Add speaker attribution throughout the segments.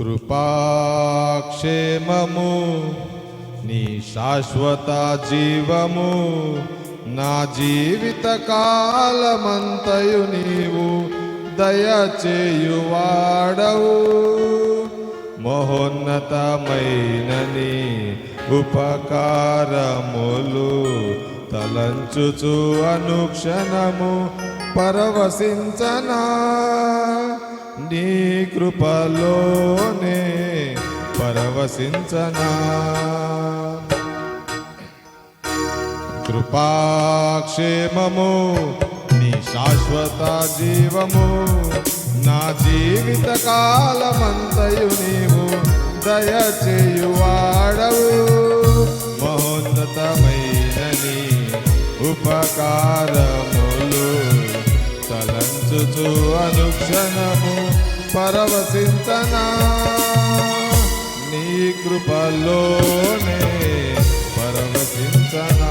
Speaker 1: కృపాక్షేమము నీ శాశ్వత జీవము నా జీవిత కాలమంతయు నీవు దయచేయువాడవు. మహోన్నతమైన నీ ఉపకారములు తలంచుచు అనుక్షణము పరవశించనా. నీ కృపలోనే పరవశించనా. కృపాక్షేమము నీ శాశ్వత జీవము నా జీవిత కాలమంతయు నీవు దయచేయువాడవు. మహోన్నతమైన నీ ఉపకారములు తలంచుచు అనుక్షణము పరవశించనా? నీ కృపలోనే పరవశించనా?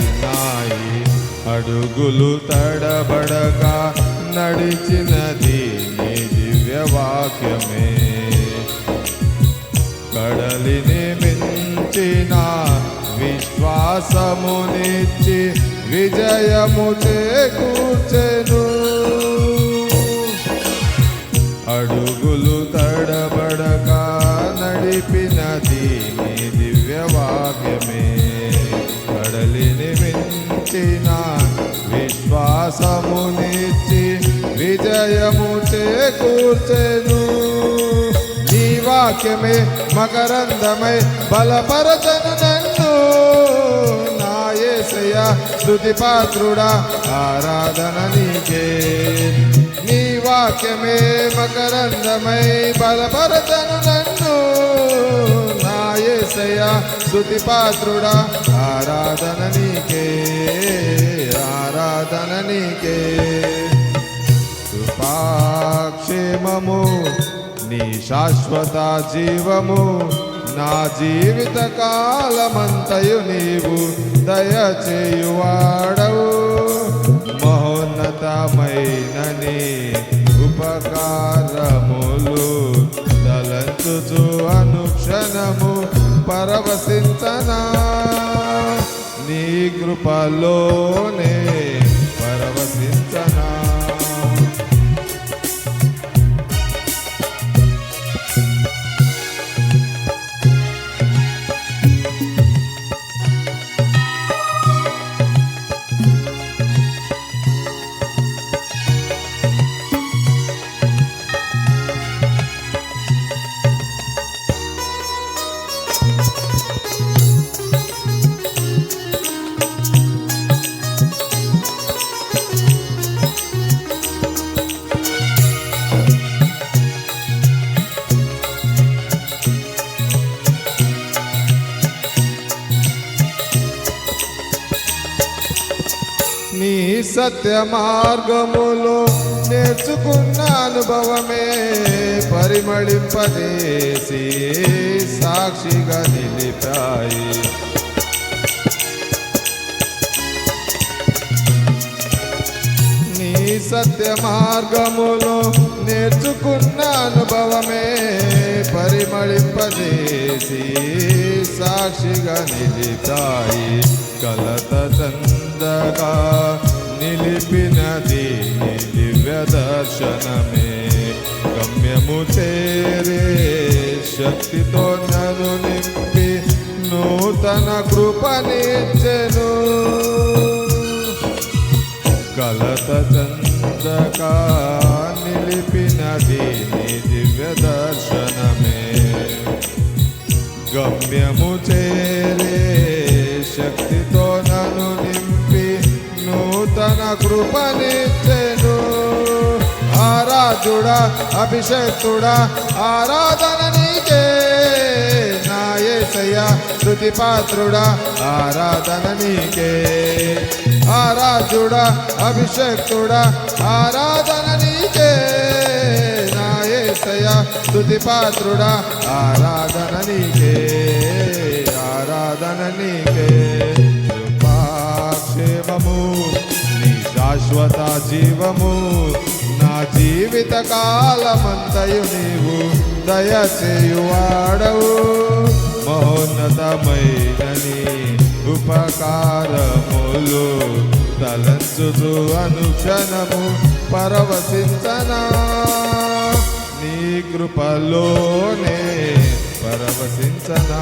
Speaker 1: అడుగులు తడబడక నడిచినది నీ దివ్యవాక్యమే. కడలిని మించిన విశ్వాసమునిచ్చి విజయము చేకూర్చెను. చూచెను నీ వాక్యమే మకరందమై బలపరచను నన్ను నా యేసయ్య స్తుతి పాత్రుడా ఆరాధన నీకే. నీ వాక్యమే మకరందమై బలపరచను నన్ను నా యేసయ్య స్తుతి పాత్రుడా ఆరాధన నీకే. ఆరాధన నీకే. జీవము నీ శాశ్వత జీవము నా జీవిత కాలమంతయు నీవు దయచేయువాడవు. మహోన్నతమైన నీ ఉపకారములు తలంచుచు అనుక్షణము పరవశించనా. నీ కృపలోనే సత్య మార్గములో నేర్చుకున్న అనుభవమే పరిమళింపదేసి సాక్షిగా నిలిపాయి. నీ సత్య మార్గములో నేర్చుకున్న అనుభవమే పరిమళింపదేసి సాక్షిగా నిలితాయి కలత చందగా నిలిపినది నీ దివ్య దర్శనమే గమ్యము చేరే శక్తితో నను నింపి నూతన కృపనిచ్చెను. కలత చందక నిలిపినది నీ దివ్య దర్శనమే. గమ్యము చేరే శక్తితో కృపనిచ్చెను. ఆరాధుడా అభిషేక్తుడా ఆరాధన నీకే. నా శృతి పాత్రుడా ఆరాధన నీకే. ఆరాధుడా అభిషేక్తుడా ఆరాధన నీకే. నా యేసయ్య స్తుతి పాత్రుడా ఆరాధన నీకే. ఆరాధన నీకే. కృపాక్షేమము శాశ్వత జీవము. నా జీవిత కాలమంతయు నీవు దయచేయువాడవు. మహోన్నతమైనని ఉపకారములు తలంచుతూ అనుక్షణము పరవశించనా. నీ కృపలోనే పరవశించనా.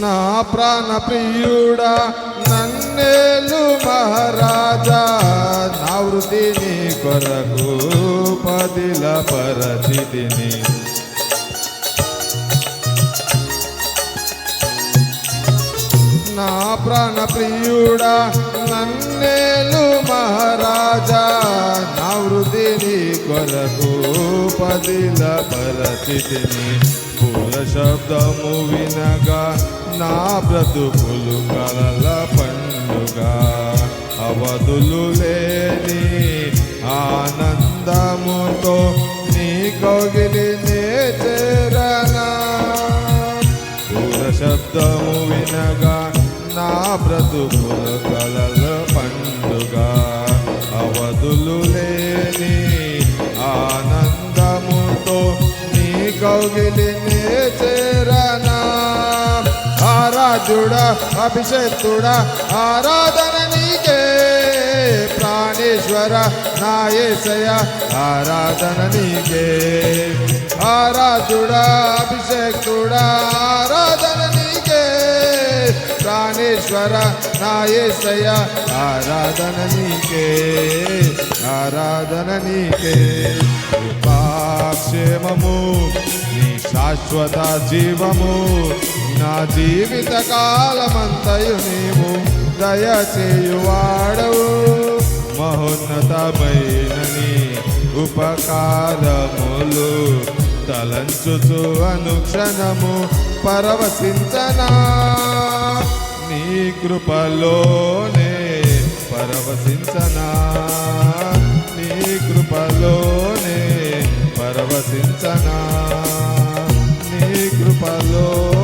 Speaker 1: నా ప్రాణ ప్రియుడా నన్నేలు మహారాజా. నా వృత్తిని కొరకు పదిల పరచితిని. నా ప్రాణ ప్రియుడా నన్నేలు మహారాజా. నా వృద్ధిని కొరకు పదిల పరచితిని పూల శబ్దము వినగా నా బ్రతుకులు కలల పండుగ. అవధులు లేని ఆనందముతో నీ కొగిలి చేరనా? పూల శబ్దము వినగా నా బ్రతుకులు కలల పండుగ. అవధులు కౌగిలి చేరనా? ఆరాధ్యుడా అభిషేక్తుడా ఆరాధన నీకే. ప్రాణేశ్వర నా ఆరాధన నీకే. ఆరాధుడా అభిషేక్తుడా ఆరాధన ప్రాణేశ్వర నాయేశయ ఆరాధన నీకే ఆరాధన నీకే. కృపాక్షేమము నీ శాశ్వత జీవము నా జీవిత కాలమంతయు నీవు దయచేయువాడవు. మహోన్నతమైనని ఉపకారములు తలంచుచు అనుక్షణము పరవశించనా. నీ కృపలోనే పరవశించనా? నీ కృపలోనే పరవశించనా? నీ కృపలో